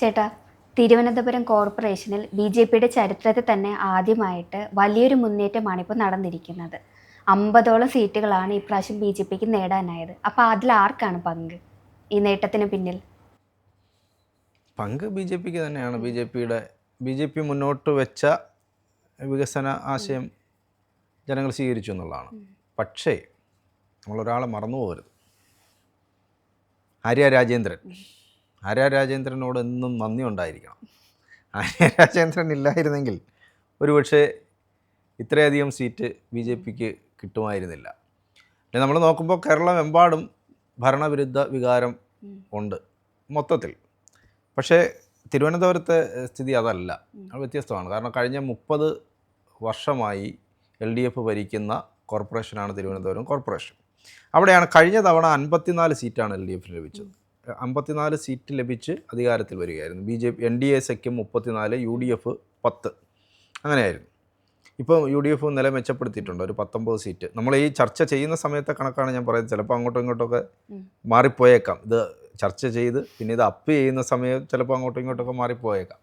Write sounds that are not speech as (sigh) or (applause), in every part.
ചേട്ടാ തിരുവനന്തപുരം കോർപ്പറേഷനിൽ B J പിയുടെ ചരിത്രത്തിൽ തന്നെ ആദ്യമായിട്ട് വലിയൊരു മുന്നേറ്റമാണ് ഇപ്പോൾ നടന്നിരിക്കുന്നത്. അമ്പതോളം സീറ്റുകളാണ് ഇപ്രാവശ്യം ബി ജെ പിക്ക് നേടാനായത്. അപ്പോൾ അതിൽ ആർക്കാണ് പങ്ക്? ഈ നേട്ടത്തിന് പിന്നിൽ. പങ്ക് ബി ജെ പിക്ക് തന്നെയാണ്. ബി ജെ പിയുടെ ബി ജെ പി മുന്നോട്ട് വെച്ച വികസന ആശയം ജനങ്ങൾ സ്വീകരിച്ചു എന്നുള്ളതാണ്. പക്ഷേ നമ്മളൊരാളെ മറന്നു പോകരുത് ആര്യ രാജേന്ദ്രൻ. ആര്യ രാജേന്ദ്രനോട് എന്നും നന്ദി ഉണ്ടായിരിക്കണം. ആര്യ രാജേന്ദ്രൻ ഇല്ലായിരുന്നെങ്കിൽ ഒരുപക്ഷെ ഇത്രയധികം സീറ്റ് ബി ജെ പിക്ക് കിട്ടുമായിരുന്നില്ല. പിന്നെ നമ്മൾ നോക്കുമ്പോൾ കേരളമെമ്പാടും ഭരണവിരുദ്ധ വികാരം ഉണ്ട് മൊത്തത്തിൽ. പക്ഷേ തിരുവനന്തപുരത്തെ സ്ഥിതി അതല്ല. അത് വ്യത്യസ്തമാണ്. കാരണം കഴിഞ്ഞ മുപ്പത് വർഷമായി എൽ ഡി എഫ് ഭരിക്കുന്ന കോർപ്പറേഷനാണ് തിരുവനന്തപുരം കോർപ്പറേഷൻ. അവിടെയാണ് കഴിഞ്ഞ തവണ അൻപത്തിനാല് സീറ്റാണ് എൽ ഡി എഫിന് ലഭിച്ചത്. അമ്പത്തിനാല് സീറ്റ് ലഭിച്ച് അധികാരത്തിൽ വരികയായിരുന്നു. B J P N D A സഖ്യം മുപ്പത്തിനാല് യു ഡി എഫ് പത്ത്. അങ്ങനെയായിരുന്നു. ഇപ്പോൾ യു ഡി എഫ് നില മെച്ചപ്പെടുത്തിയിട്ടുണ്ട്. ഒരു പത്തൊമ്പത് സീറ്റ്. നമ്മൾ ഈ ചർച്ച ചെയ്യുന്ന സമയത്തെ കണക്കാണ് ഞാൻ പറയുന്നത്. ചിലപ്പോൾ അങ്ങോട്ടും ഇങ്ങോട്ടൊക്കെ. മാറിപ്പോയേക്കാം. ഇത് ചർച്ച ചെയ്ത് പിന്നെ ഇത് അപ്പ് ചെയ്യുന്ന സമയം ചിലപ്പോൾ അങ്ങോട്ടും ഇങ്ങോട്ടൊക്കെ മാറിപ്പോയേക്കാം.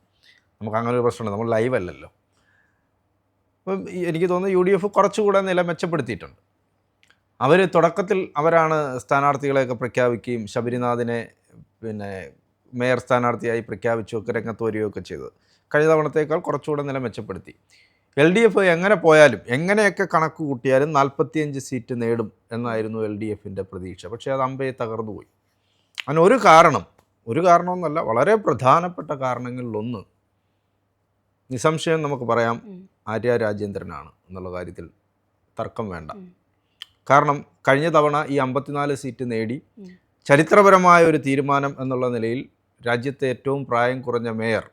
നമുക്ക് അങ്ങനെ ഒരു പ്രശ്നമുണ്ട്. നമ്മൾ ലൈവ് അല്ലല്ലോ. അപ്പം എനിക്ക് തോന്നുന്നു യു ഡി എഫ് കുറച്ചുകൂടെ നില മെച്ചപ്പെടുത്തിയിട്ടുണ്ട്. അവർ തുടക്കത്തിൽ അവരാണ് സ്ഥാനാർത്ഥികളെയൊക്കെ പ്രഖ്യാപിക്കുകയും ശബരിനാഥിനെ പിന്നെ മേയർ സ്ഥാനാർത്ഥിയായി പ്രഖ്യാപിച്ചുമൊക്കെ രംഗത്ത് വരികയൊക്കെ ചെയ്തത് കഴിഞ്ഞ തവണത്തേക്കാൾ കുറച്ചുകൂടെ നില മെച്ചപ്പെടുത്തി. എൽ ഡി എഫ് എങ്ങനെ പോയാലും എങ്ങനെയൊക്കെ കണക്ക് കൂട്ടിയാലും നാൽപ്പത്തിയഞ്ച് സീറ്റ് നേടും എന്നായിരുന്നു എൽ ഡി എഫിന്റെ പ്രതീക്ഷ. പക്ഷേ അത് അമ്പയെ തകർന്നു പോയി. അതിന് ഒരു കാരണം ഒരു കാരണമെന്നല്ല വളരെ പ്രധാനപ്പെട്ട കാരണങ്ങളിലൊന്ന് നിസ്സംശയം നമുക്ക് പറയാം ആര്യ രാജേന്ദ്രനാണ് എന്നുള്ള കാര്യത്തിൽ തർക്കം വേണ്ട. കാരണം കഴിഞ്ഞ തവണ ഈ അമ്പത്തിനാല് സീറ്റ് നേടി. ചരിത്രപരമായ ഒരു തീരുമാനം എന്നുള്ള നിലയിൽ രാജ്യത്തെ ഏറ്റവും പ്രായം കുറഞ്ഞ മേയർ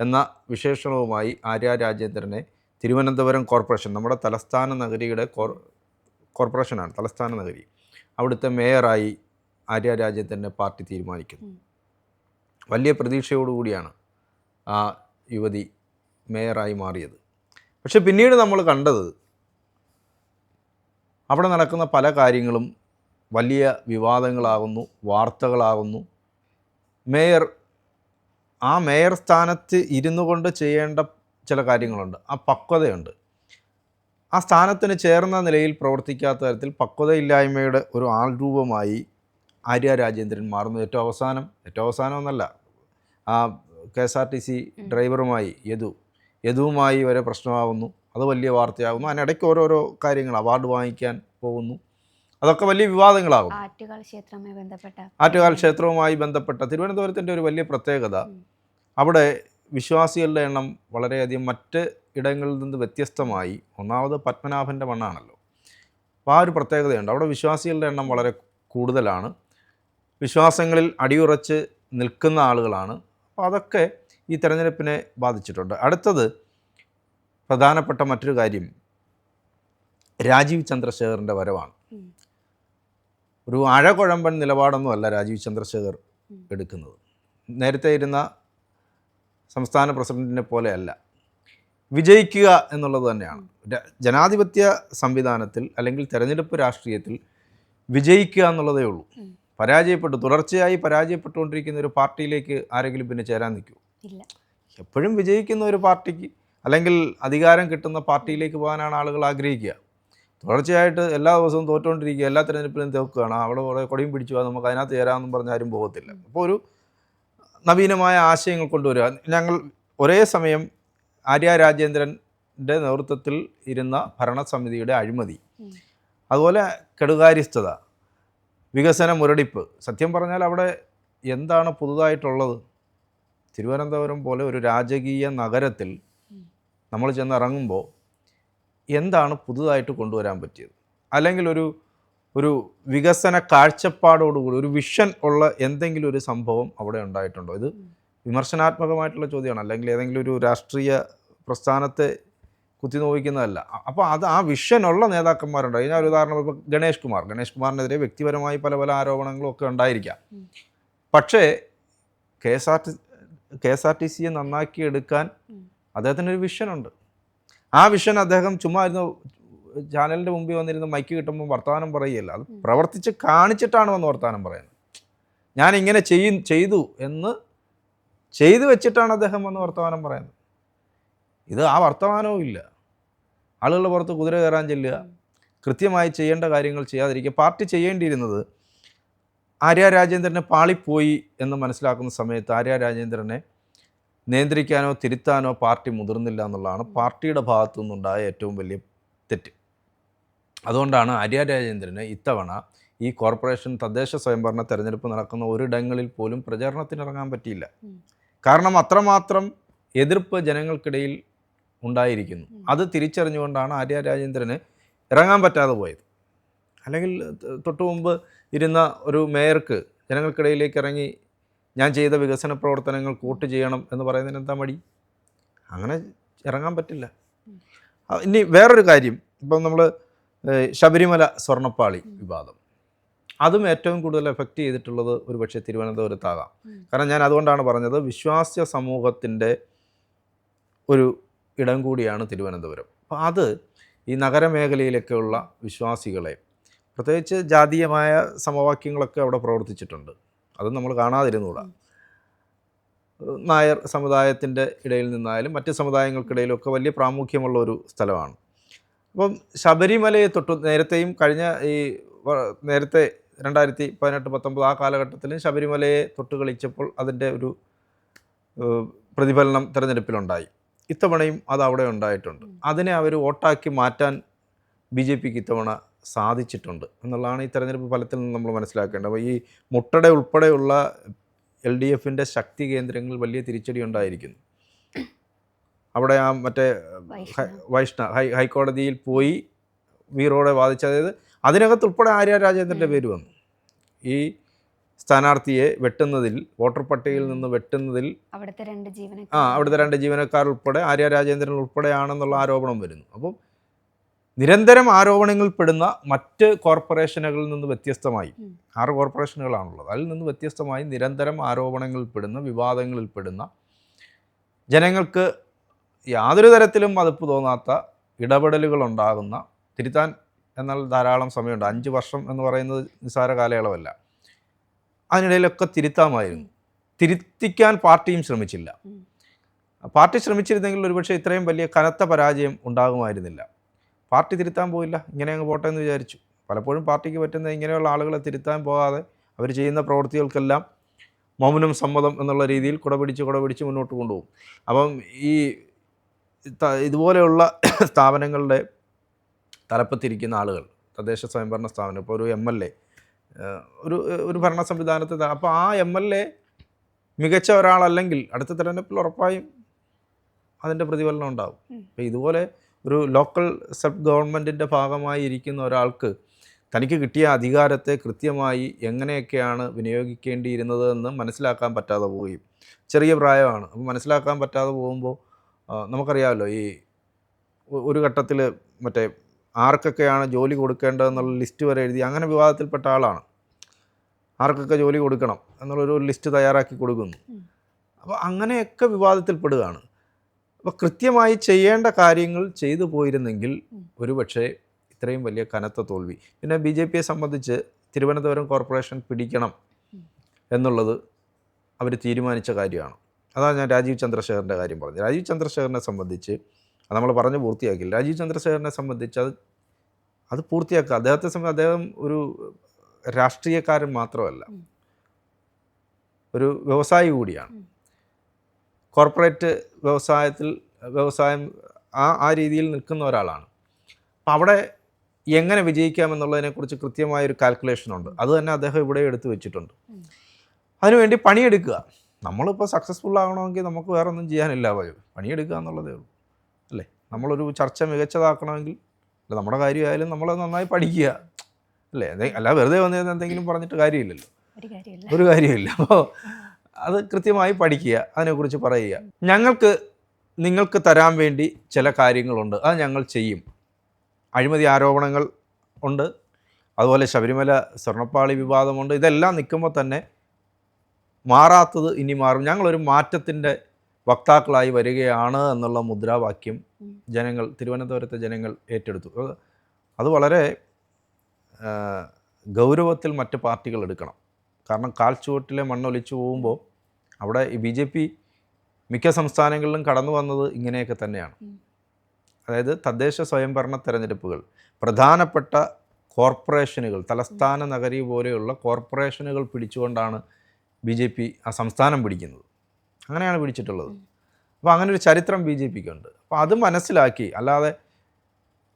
എന്ന വിശേഷണവുമായി ആര്യ രാജേന്ദ്രനെ തിരുവനന്തപുരം കോർപ്പറേഷൻ നമ്മുടെ തലസ്ഥാന നഗരിയുടെ കോർ കോർപ്പറേഷനാണ് തലസ്ഥാന നഗരി. അവിടുത്തെ മേയറായി ആര്യ രാജേന്ദ്രനെ പാർട്ടി തീരുമാനിക്കുന്നു. വലിയ പ്രതീക്ഷയോടുകൂടിയാണ് ആ യുവതി മേയറായി മാറിയത്. പക്ഷെ പിന്നീട് നമ്മൾ കണ്ടത് അവിടെ നടക്കുന്ന പല കാര്യങ്ങളും വലിയ വിവാദങ്ങളാകുന്നു വാർത്തകളാകുന്നു. മേയർ ആ മേയർ സ്ഥാനത്ത് ഇരുന്നു കൊണ്ട് ചെയ്യേണ്ട ചില കാര്യങ്ങളുണ്ട്. ആ പക്വതയുണ്ട്. ആ സ്ഥാനത്തിന് ചേർന്ന നിലയിൽ പ്രവർത്തിക്കാത്ത തരത്തിൽ പക്വതയില്ലായ്മയുടെ ഒരു ആൾ രൂപമായി ആര്യ രാജേന്ദ്രൻ മാറുന്നു. ഏറ്റവും അവസാനം ഏറ്റവും അവസാനം എന്നല്ല ആ K S R T C ഡ്രൈവറുമായി Yadu യദുവുമായി വരെ പ്രശ്നമാകുന്നു അത് വലിയ വാർത്തയാകുന്നു അതിനിടയ്ക്ക് ഓരോരോ കാര്യങ്ങൾ അവാർഡ് വാങ്ങിക്കാൻ പോകുന്നു. അതൊക്കെ വലിയ വിവാദങ്ങളാകും. ആറ്റുകാൽ ക്ഷേത്രവുമായി ബന്ധപ്പെട്ട ആറ്റുകാൽ ക്ഷേത്രവുമായി ബന്ധപ്പെട്ട തിരുവനന്തപുരത്തിന്റെ ഒരു വലിയ പ്രത്യേകത അവിടെ വിശ്വാസികളുടെ എണ്ണം വളരെയധികം മറ്റ് ഇടങ്ങളിൽ നിന്ന് വ്യത്യസ്തമായി ഒന്നാമത് പത്മനാഭന്റെ മണ്ണാണല്ലോ. അപ്പോൾ ആ ഒരു പ്രത്യേകതയുണ്ട്. അവിടെ വിശ്വാസികളുടെ എണ്ണം വളരെ കൂടുതലാണ്. വിശ്വാസങ്ങളിൽ അടിയുറച്ച് നിൽക്കുന്ന ആളുകളാണ്. അപ്പോൾ അതൊക്കെ ഈ തെരഞ്ഞെടുപ്പിനെ ബാധിച്ചിട്ടുണ്ട്. അടുത്തത് പ്രധാനപ്പെട്ട മറ്റൊരു കാര്യം രാജീവ് ചന്ദ്രശേഖറിന്റെ വരവാണ്. ഒരു അഴകുഴമ്പൻ നിലപാടൊന്നുമല്ല രാജീവ് ചന്ദ്രശേഖർ എടുക്കുന്നത്. നേരത്തെ ഇരുന്ന സംസ്ഥാന പ്രസിഡന്റിനെ പോലെയല്ല വിജയിക്കുക എന്നുള്ളത് തന്നെയാണ്. ജനാധിപത്യ സംവിധാനത്തിൽ അല്ലെങ്കിൽ തെരഞ്ഞെടുപ്പ് രാഷ്ട്രീയത്തിൽ വിജയിക്കുക എന്നുള്ളതേ ഉള്ളൂ. പരാജയപ്പെട്ടു. തുടർച്ചയായി പരാജയപ്പെട്ടുകൊണ്ടിരിക്കുന്ന ഒരു പാർട്ടിയിലേക്ക് ആരെങ്കിലും പിന്നെ ചേരാൻ നിൽക്കൂ എപ്പോഴും വിജയിക്കുന്ന ഒരു പാർട്ടിക്ക് അല്ലെങ്കിൽ അധികാരം കിട്ടുന്ന പാർട്ടിയിലേക്ക് പോകാനാണ് ആളുകൾ ആഗ്രഹിക്കുക. തുടർച്ചയായിട്ട് എല്ലാ ദിവസവും തോറ്റുകൊണ്ടിരിക്കുക എല്ലാ തിരഞ്ഞെടുപ്പിലും തോക്കുകയാണ്. അവിടെ കുറേ കൊടിയും പിടിച്ചു നമുക്ക് അതിനകത്ത് ചേരാമെന്നും പറഞ്ഞ് ആരും പോകത്തില്ല. അപ്പോൾ ഒരു നവീനമായ ആശയങ്ങൾ കൊണ്ടുവരിക. ഞങ്ങൾ ഒരേ സമയം ആര്യ രാജേന്ദ്രന്റെ നേതൃത്വത്തിൽ ഇരുന്ന ഭരണസമിതിയുടെ അഴിമതി അതുപോലെ കെടുകാര്യസ്ഥത വികസന മുരടിപ്പ്. സത്യം പറഞ്ഞാൽ അവിടെ എന്താണ് പുതുതായിട്ടുള്ളത്? തിരുവനന്തപുരം പോലെ ഒരു രാജകീയ നഗരത്തിൽ നമ്മൾ ചെന്നിറങ്ങുമ്പോൾ എന്താണ് പുതുതായിട്ട് കൊണ്ടുവരാൻ പറ്റിയത്? അല്ലെങ്കിൽ ഒരു ഒരു വികസന കാഴ്ചപ്പാടോടുകൂടി ഒരു വിഷൻ ഉള്ള എന്തെങ്കിലും ഒരു സംഭവം അവിടെ ഉണ്ടായിട്ടുണ്ടോ? ഇത് വിമർശനാത്മകമായിട്ടുള്ള ചോദ്യമാണ്. അല്ലെങ്കിൽ ഏതെങ്കിലും ഒരു രാഷ്ട്രീയ പ്രസ്ഥാനത്തെ കുത്തി നോവിക്കുന്നതല്ല അപ്പോൾ അത് ആ വിഷനുള്ള നേതാക്കന്മാരുണ്ട്. ഞാൻ ഒരു ഉദാഹരണം ഇപ്പോൾ ഗണേഷ് കുമാർ. ഗണേഷ് കുമാറിനെതിരെ വ്യക്തിപരമായി പല പല ആരോപണങ്ങളും ഒക്കെ ഉണ്ടായിരിക്കാം. പക്ഷേ K S R T K S R T സിയെ നന്നാക്കിയെടുക്കാൻ ഉം. അദ്ദേഹത്തിനൊരു വിഷനുണ്ട് ആ വിഷൻ അദ്ദേഹം ചുമ്മാ ഇരുന്ന് ചാനലിന്റെ മുമ്പിൽ വന്നിരുന്ന് മൈക്ക് കിട്ടുമ്പോൾ വർത്തമാനം പറയുകയല്ല. അത് പ്രവർത്തിച്ച് കാണിച്ചിട്ടാണ് വന്ന് വർത്തമാനം പറയുന്നത്. ഞാൻ ഇങ്ങനെ ചെയ്യും ചെയ്തു എന്ന് ചെയ്തു വെച്ചിട്ടാണ് അദ്ദേഹം വന്ന് വർത്തമാനം പറയുന്നത്. ഇത് ആ വർത്തമാനവും ഇല്ല. ആളുകളുടെ പുറത്ത് കുതിര കയറാൻ ചെല്ലുക കൃത്യമായി ചെയ്യേണ്ട കാര്യങ്ങൾ ചെയ്യാതിരിക്കുക. പാർട്ടി ചെയ്യേണ്ടിയിരുന്നത് ആര്യ രാജേന്ദ്രനെ പാളിപ്പോയി എന്ന് മനസ്സിലാക്കുന്ന സമയത്ത് ആര്യ രാജേന്ദ്രനെ നിയന്ത്രിക്കാനോ തിരുത്താനോ പാർട്ടി മുതിർന്നില്ല എന്നുള്ളതാണ് പാർട്ടിയുടെ ഭാഗത്തു നിന്നുണ്ടായ ഏറ്റവും വലിയ തെറ്റ്. അതുകൊണ്ടാണ് ആര്യ രാജേന്ദ്രന് ഇത്തവണ ഈ കോർപ്പറേഷൻ തദ്ദേശ സ്വയംഭരണ തെരഞ്ഞെടുപ്പ് നടക്കുന്ന ഒരിടങ്ങളിൽ പോലും പ്രചാരണത്തിനിറങ്ങാൻ പറ്റിയില്ല. കാരണം അത്രമാത്രം എതിർപ്പ് ജനങ്ങൾക്കിടയിൽ ഉണ്ടായിരിക്കുന്നു. അത് തിരിച്ചറിഞ്ഞുകൊണ്ടാണ് ആര്യ രാജേന്ദ്രന് ഇറങ്ങാൻ പറ്റാതെ പോയത്. അല്ലെങ്കിൽ തൊട്ടു മുമ്പ് ഇരുന്ന ഒരു മേയർക്ക് ജനങ്ങൾക്കിടയിലേക്ക് ഇറങ്ങി ഞാൻ ചെയ്ത വികസന പ്രവർത്തനങ്ങൾ കൂട്ട് ചെയ്യണം എന്ന് പറയുന്നതിന് എന്താ മടി? അങ്ങനെ ഇറങ്ങാൻ പറ്റില്ല. ഇനി വേറൊരു കാര്യം. ഇപ്പം നമ്മൾ ശബരിമല സ്വർണപ്പാളി വിവാദം. അതും ഏറ്റവും കൂടുതൽ എഫക്റ്റ് ചെയ്തിട്ടുള്ളത് ഒരുപക്ഷെ തിരുവനന്തപുരത്താകാം. കാരണം ഞാൻ അതുകൊണ്ടാണ് പറഞ്ഞത് വിശ്വാസ്യ സമൂഹത്തിന്റെ ഒരു ഇടം കൂടിയാണ് തിരുവനന്തപുരം. അപ്പോൾ അത് ഈ നഗരമേഖലയിലൊക്കെയുള്ള വിശ്വാസികളെ പ്രത്യേകിച്ച് ജാതീയമായ സമവാക്യങ്ങളൊക്കെ അവിടെ പ്രവർത്തിച്ചിട്ടുണ്ട്. അത് നമ്മൾ കാണാതിരുന്നുകൂടാ നായർ സമുദായത്തിന്റെ ഇടയിൽ നിന്നായാലും മറ്റ് സമുദായങ്ങൾക്കിടയിലും ഒക്കെ വലിയ പ്രാമുഖ്യമുള്ള ഒരു സ്ഥലമാണ്. അപ്പം ശബരിമലയെ തൊട്ട് നേരത്തെയും കഴിഞ്ഞ ഈ നേരത്തെ രണ്ടായിരത്തി പതിനെട്ട് പത്തൊമ്പത് ആ കാലഘട്ടത്തിലും ശബരിമലയെ തൊട്ട് കളിച്ചപ്പോൾ അതിന്റെ ഒരു പ്രതിഫലനം തിരഞ്ഞെടുപ്പിലുണ്ടായി. ഇത്തവണയും അത് അവിടെ ഉണ്ടായിട്ടുണ്ട്. അതിനെ അവർ വോട്ടാക്കി മാറ്റാൻ ബി ജെ പിക്ക് ഇത്തവണ സാധിച്ചിട്ടുണ്ട് എന്നുള്ളതാണ് ഈ തെരഞ്ഞെടുപ്പ് ഫലത്തിൽ നിന്ന് നമ്മൾ മനസ്സിലാക്കേണ്ടത്. അപ്പോൾ ഈ മുട്ടട ഉൾപ്പെടെയുള്ള എൽ ഡി എഫിന്റെ ശക്തി കേന്ദ്രങ്ങളിൽ വലിയ തിരിച്ചടി ഉണ്ടായിരിക്കുന്നു. അവിടെ ആ മറ്റേ വൈഷ്ണ ഹൈ ഹൈക്കോടതിയിൽ പോയി വീറോടെ വാദിച്ച അതായത് അതിനകത്ത് ഉൾപ്പെടെ ആര്യ രാജേന്ദ്രന്റെ പേര് വന്നു. ഈ സ്ഥാനാർത്ഥിയെ വെട്ടുന്നതിൽ വോട്ടർ പട്ടികയിൽ നിന്ന് വെട്ടുന്നതിൽ അവിടുത്തെ രണ്ട് ആ ജീവനക്കാർ അവിടുത്തെ രണ്ട് ജീവനക്കാർ ഉൾപ്പെടെ ആര്യ രാജേന്ദ്രൻ ഉൾപ്പെടെയാണെന്നുള്ള ആരോപണം വരുന്നു. അപ്പം നിരന്തരം ആരോപണങ്ങൾ പെടുന്ന മറ്റ് കോർപ്പറേഷനുകളിൽ നിന്ന് വ്യത്യസ്തമായി ആറ് കോർപ്പറേഷനുകളാണുള്ളത്. അതിൽ നിന്ന് വ്യത്യസ്തമായി നിരന്തരം ആരോപണങ്ങളിൽ പെടുന്ന വിവാദങ്ങളിൽ പെടുന്ന ജനങ്ങൾക്ക് യാതൊരു തരത്തിലും മതിപ്പ് തോന്നാത്ത ഇടപെടലുകൾ ഉണ്ടാകുന്ന തിരുത്താൻ എന്നാൽ ധാരാളം സമയമുണ്ട്. അഞ്ച് വർഷം എന്ന് പറയുന്നത് നിസ്സാര കാലയളവല്ല. അതിനിടയിലൊക്കെ തിരുത്താമായിരുന്നു. തിരുത്തിക്കാൻ പാർട്ടിയും ശ്രമിച്ചില്ല. പാർട്ടി ശ്രമിച്ചിരുന്നെങ്കിൽ ഒരുപക്ഷെ ഇത്രയും വലിയ കനത്ത പരാജയം ഉണ്ടാകുമായിരുന്നില്ല. പാർട്ടി തിരുത്താൻ പോയില്ല ഇങ്ങനെ അങ്ങ് പോട്ടെ എന്ന് വിചാരിച്ചു. പലപ്പോഴും പാർട്ടിക്ക് പറ്റുന്ന ഇങ്ങനെയുള്ള ആളുകളെ തിരുത്താൻ പോകാതെ അവർ ചെയ്യുന്ന പ്രവൃത്തികൾക്കെല്ലാം മൗനം സമ്മതം എന്നുള്ള രീതിയിൽ കുടപിടിച്ച് കുടപിടിച്ച് മുന്നോട്ട് കൊണ്ടുപോകും. അപ്പം ഈ ഇതുപോലെയുള്ള (coughs) സ്ഥാപനങ്ങളുടെ തലപ്പത്തിരിക്കുന്ന ആളുകൾ തദ്ദേശ സ്വയംഭരണ സ്ഥാപനം ഇപ്പോൾ ഒരു എം എൽ എ ഒരു ഒരു ഭരണ സംവിധാനത്തെ അപ്പോൾ ആ എം എൽ എ മികച്ച ഒരാളല്ലെങ്കിൽ അടുത്ത തെരഞ്ഞെടുപ്പിൽ ഉറപ്പായും അതിന്റെ പ്രതിഫലനം ഉണ്ടാകും. അപ്പോൾ ഇതുപോലെ ഒരു ലോക്കൽ സബ് ഗവൺമെന്റിന്റെ ഭാഗമായി ഇരിക്കുന്ന ഒരാൾക്ക് തനിക്ക് കിട്ടിയ അധികാരത്തെ കൃത്യമായി എങ്ങനെയൊക്കെയാണ് വിനിയോഗിക്കേണ്ടിയിരുന്നത് എന്ന് മനസ്സിലാക്കാൻ പറ്റാതെ പോവുകയും ചെറിയ പ്രായമാണ്. അപ്പോൾ മനസ്സിലാക്കാൻ പറ്റാതെ പോകുമ്പോൾ നമുക്കറിയാമല്ലോ ഈ ഒരു ഘട്ടത്തിൽ മറ്റേ ആർക്കൊക്കെയാണ് ജോലി കൊടുക്കേണ്ടതെന്നുള്ള ലിസ്റ്റ് വരെ എഴുതി അങ്ങനെ വിവാദത്തിൽപ്പെട്ട ആളാണ്. ആർക്കൊക്കെ ജോലി കൊടുക്കണം എന്നുള്ളൊരു ലിസ്റ്റ് തയ്യാറാക്കി കൊടുക്കുന്നു. അപ്പോൾ അങ്ങനെയൊക്കെ വിവാദത്തിൽപ്പെടുകയാണ്. അപ്പോൾ കൃത്യമായി ചെയ്യേണ്ട കാര്യങ്ങൾ ചെയ്തു പോയിരുന്നെങ്കിൽ. ഒരുപക്ഷെ ഇത്രയും വലിയ കനത്ത തോൽവി. പിന്നെ ബി ജെ പിയെ സംബന്ധിച്ച് തിരുവനന്തപുരം കോർപ്പറേഷൻ പിടിക്കണം എന്നുള്ളത് അവർ തീരുമാനിച്ച കാര്യമാണ്. അതാണ് ഞാൻ രാജീവ് ചന്ദ്രശേഖറിന്റെ കാര്യം പറഞ്ഞത്. രാജീവ് ചന്ദ്രശേഖറിനെ സംബന്ധിച്ച് അത് നമ്മൾ പറഞ്ഞ് പൂർത്തിയാക്കില്ല രാജീവ് ചന്ദ്രശേഖറിനെ സംബന്ധിച്ച് അത് അത് പൂർത്തിയാക്കുക. അദ്ദേഹത്തെ സംബന്ധിച്ച് അദ്ദേഹം ഒരു രാഷ്ട്രീയക്കാരൻ മാത്രമല്ല. ഒരു വ്യവസായി കൂടിയാണ്. കോർപ്പറേറ്റ് വ്യവസായത്തിൽ വ്യവസായം ആ ആ രീതിയിൽ നിൽക്കുന്ന ഒരാളാണ്. അപ്പം അവിടെ എങ്ങനെ വിജയിക്കാമെന്നുള്ളതിനെക്കുറിച്ച് കൃത്യമായൊരു കാൽക്കുലേഷൻ ഉണ്ട്. അത് തന്നെ അദ്ദേഹം ഇവിടെ എടുത്തു വെച്ചിട്ടുണ്ട്. അതിനുവേണ്ടി പണിയെടുക്കുക. നമ്മളിപ്പോൾ സക്സസ്ഫുൾ ആകണമെങ്കിൽ നമുക്ക് വേറെ ഒന്നും ചെയ്യാനില്ല പണിയെടുക്കുക എന്നുള്ളതേ ഉള്ളൂ. അല്ലേ? നമ്മളൊരു ചർച്ച മികച്ചതാക്കണമെങ്കിൽ അല്ല നമ്മുടെ കാര്യമായാലും നമ്മൾ നന്നായി പഠിക്കുക. അല്ലേ? അല്ല വെറുതെ വന്നിരുന്ന എന്തെങ്കിലും പറഞ്ഞിട്ട് കാര്യമില്ലല്ലോ. ഒരു കാര്യമില്ല. ഒരു കാര്യമില്ല. അപ്പോൾ അത് കൃത്യമായി പഠിക്കുക അതിനെക്കുറിച്ച് പറയുക. ഞങ്ങൾക്ക് നിങ്ങൾക്ക് തരാൻ വേണ്ടി ചില കാര്യങ്ങളുണ്ട്. അത് ഞങ്ങൾ ചെയ്യും. അഴിമതി ആരോപണങ്ങൾ ഉണ്ട്. അതുപോലെ ശബരിമല സ്വർണപ്പാളി വിവാദമുണ്ട്. ഇതെല്ലാം നിൽക്കുമ്പോൾ തന്നെ മാറാത്തത് ഇനി മാറും. ഞങ്ങളൊരു മാറ്റത്തിന്റെ വക്താക്കളായി വരികയാണ് എന്നുള്ള മുദ്രാവാക്യം ജനങ്ങൾ തിരുവനന്തപുരത്തെ ജനങ്ങൾ ഏറ്റെടുത്തു. അത് അത് വളരെ ഗൗരവത്തിൽ മറ്റ് പാർട്ടികൾ എടുക്കണം. കാരണം കാൽച്ചുവട്ടിലെ മണ്ണൊലിച്ചു പോകുമ്പോൾ അവിടെ ഈ ബി ജെ പി മിക്ക സംസ്ഥാനങ്ങളിലും കടന്നു വന്നത് ഇങ്ങനെയൊക്കെ തന്നെയാണ്. അതായത് തദ്ദേശ സ്വയംഭരണ തെരഞ്ഞെടുപ്പുകൾ പ്രധാനപ്പെട്ട കോർപ്പറേഷനുകൾ തലസ്ഥാന നഗരി പോലെയുള്ള കോർപ്പറേഷനുകൾ പിടിച്ചുകൊണ്ടാണ് ബി ജെ പി ആ സംസ്ഥാനം പിടിക്കുന്നത്. അങ്ങനെയാണ് പിടിച്ചിട്ടുള്ളത്. അപ്പോൾ അങ്ങനെ ഒരു ചരിത്രം ബി ജെ പിക്ക് ഉണ്ട്. അപ്പോൾ അത് മനസ്സിലാക്കി അല്ലാതെ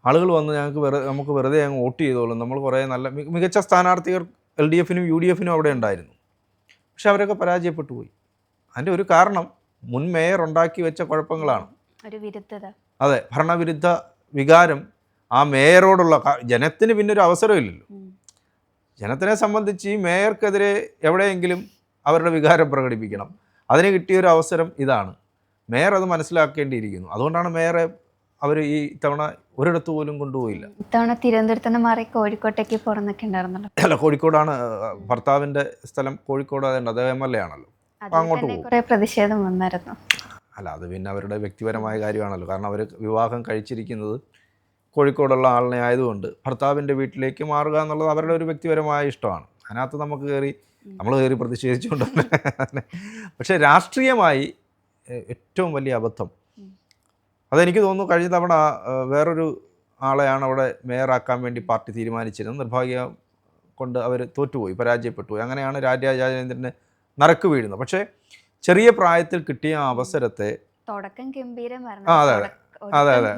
ആളുകൾ വന്ന് ഞങ്ങൾക്ക് വെറുതെ നമുക്ക് വെറുതെ അങ്ങ് വോട്ട് ചെയ്തോളും. നമ്മൾ കുറേ നല്ല മികച്ച സ്ഥാനാർത്ഥികൾ എൽ ഡി എഫിനും യു ഡി എഫിനും അവിടെ ഉണ്ടായിരുന്നു. പക്ഷെ അവരൊക്കെ പരാജയപ്പെട്ടു പോയി. അതിന്റെ ഒരു കാരണം മുൻ മേയർ ഉണ്ടാക്കി വെച്ച കുഴപ്പങ്ങളാണ്. അതെ ഭരണവിരുദ്ധ വികാരം ആ മേയറോടുള്ള ജനത്തിന് പിന്നെ ഒരു അവസരമില്ലല്ലോ. ജനത്തിനെ സംബന്ധിച്ച് ഈ മേയർക്കെതിരെ എവിടെയെങ്കിലും അവരുടെ വികാരം പ്രകടിപ്പിക്കണം. അതിന് കിട്ടിയൊരു അവസരം ഇതാണ്. മേയർ അത് മനസ്സിലാക്കേണ്ടിയിരിക്കുന്നു. അതുകൊണ്ടാണ് മേയറെ അവർ ഈ തവണ ഒരിടത്ത് പോലും കൊണ്ടുപോയില്ല. ഇത്തവണ തിരുവനന്തപുരത്ത് നിന്ന് മാറി കോഴിക്കോട്ടേക്ക് പോകണമെന്നൊക്കെ ഉണ്ടായിരുന്നല്ലോ. അല്ല കോഴിക്കോടാണ് ഭർത്താവിന്റെ സ്ഥലം കോഴിക്കോട് അതുണ്ട് എം എൽ എ ആണല്ലോ. അങ്ങോട്ട് കുറെ പ്രതിഷേധം വന്നായിരുന്നു. അല്ല അത് പിന്നെ അവരുടെ വ്യക്തിപരമായ കാര്യമാണല്ലോ. കാരണം അവർ വിവാഹം കഴിച്ചിരിക്കുന്നത് കോഴിക്കോടുള്ള ആളിനെ ആയതുകൊണ്ട് ഭർത്താവിന്റെ വീട്ടിലേക്ക് മാറുക എന്നുള്ളത് അവരുടെ ഒരു വ്യക്തിപരമായ ഇഷ്ടമാണ്. അതിനകത്ത് നമുക്ക് കയറി നമ്മൾ കയറി പ്രതിഷേധിച്ചുകൊണ്ട് പക്ഷേ രാഷ്ട്രീയമായി ഏറ്റവും വലിയ അബദ്ധം. അതെനിക്ക് തോന്നുന്നു കഴിഞ്ഞ തവണ വേറൊരു ആളെയാണ് അവിടെ മേയറാക്കാൻ വേണ്ടി പാർട്ടി തീരുമാനിച്ചിരുന്നത്. നിർഭാഗ്യം കൊണ്ട് അവർ തോറ്റുപോയി പരാജയപ്പെട്ടു അങ്ങനെയാണ് രാജരാജേന്ദ്രന് നരക്ക് വീഴുന്നത്. പക്ഷേ ചെറിയ പ്രായത്തിൽ കിട്ടിയ അവസരത്തെ തുടക്കം ഗംഭീരമായിരുന്നു അതെ, അതെ. അതെ, അതെ.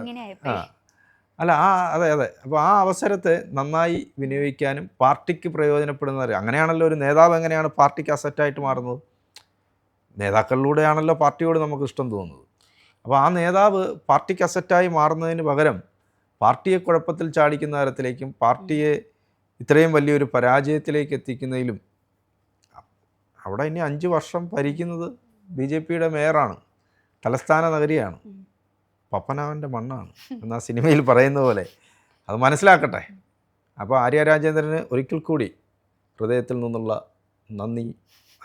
അല്ല ആ അതെ അതെ. അപ്പോൾ ആ അവസരത്തെ നന്നായി വിനിയോഗിക്കാനും പാർട്ടിക്ക് പ്രയോജനപ്പെടുന്ന അങ്ങനെയാണല്ലോ ഒരു നേതാവ് എങ്ങനെയാണ് പാർട്ടിക്ക് അസറ്റായിട്ട് മാറുന്നത്? നേതാക്കളിലൂടെയാണല്ലോ പാർട്ടിയോട് നമുക്ക് ഇഷ്ടം തോന്നുന്നത്. അപ്പോൾ ആ നേതാവ് പാർട്ടിക്ക് അസറ്റായി മാറുന്നതിന് പകരം പാർട്ടിയെ കുഴപ്പത്തിൽ ചാടിക്കുന്ന തരത്തിലേക്കും പാർട്ടിയെ ഇത്രയും വലിയൊരു പരാജയത്തിലേക്ക് എത്തിക്കുന്നതിലും അവിടെ ഇനി അഞ്ച് വർഷം ഭരിക്കുന്നത് ബി ജെ പിയുടെ മേയറാണ് തലസ്ഥാന നഗരിയാണ്. പപ്പനാവന്റെ മണ്ണാണ് എന്നാ സിനിമയിൽ പറയുന്ന പോലെ. അത് മനസ്സിലാക്കട്ടെ. അപ്പോൾ ആര്യ രാജേന്ദ്രന് ഒരിക്കൽ കൂടി ഹൃദയത്തിൽ നിന്നുള്ള നന്ദി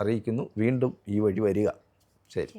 അറിയിക്കുന്നു. വീണ്ടും ഈ വഴി വരിക. ശരി.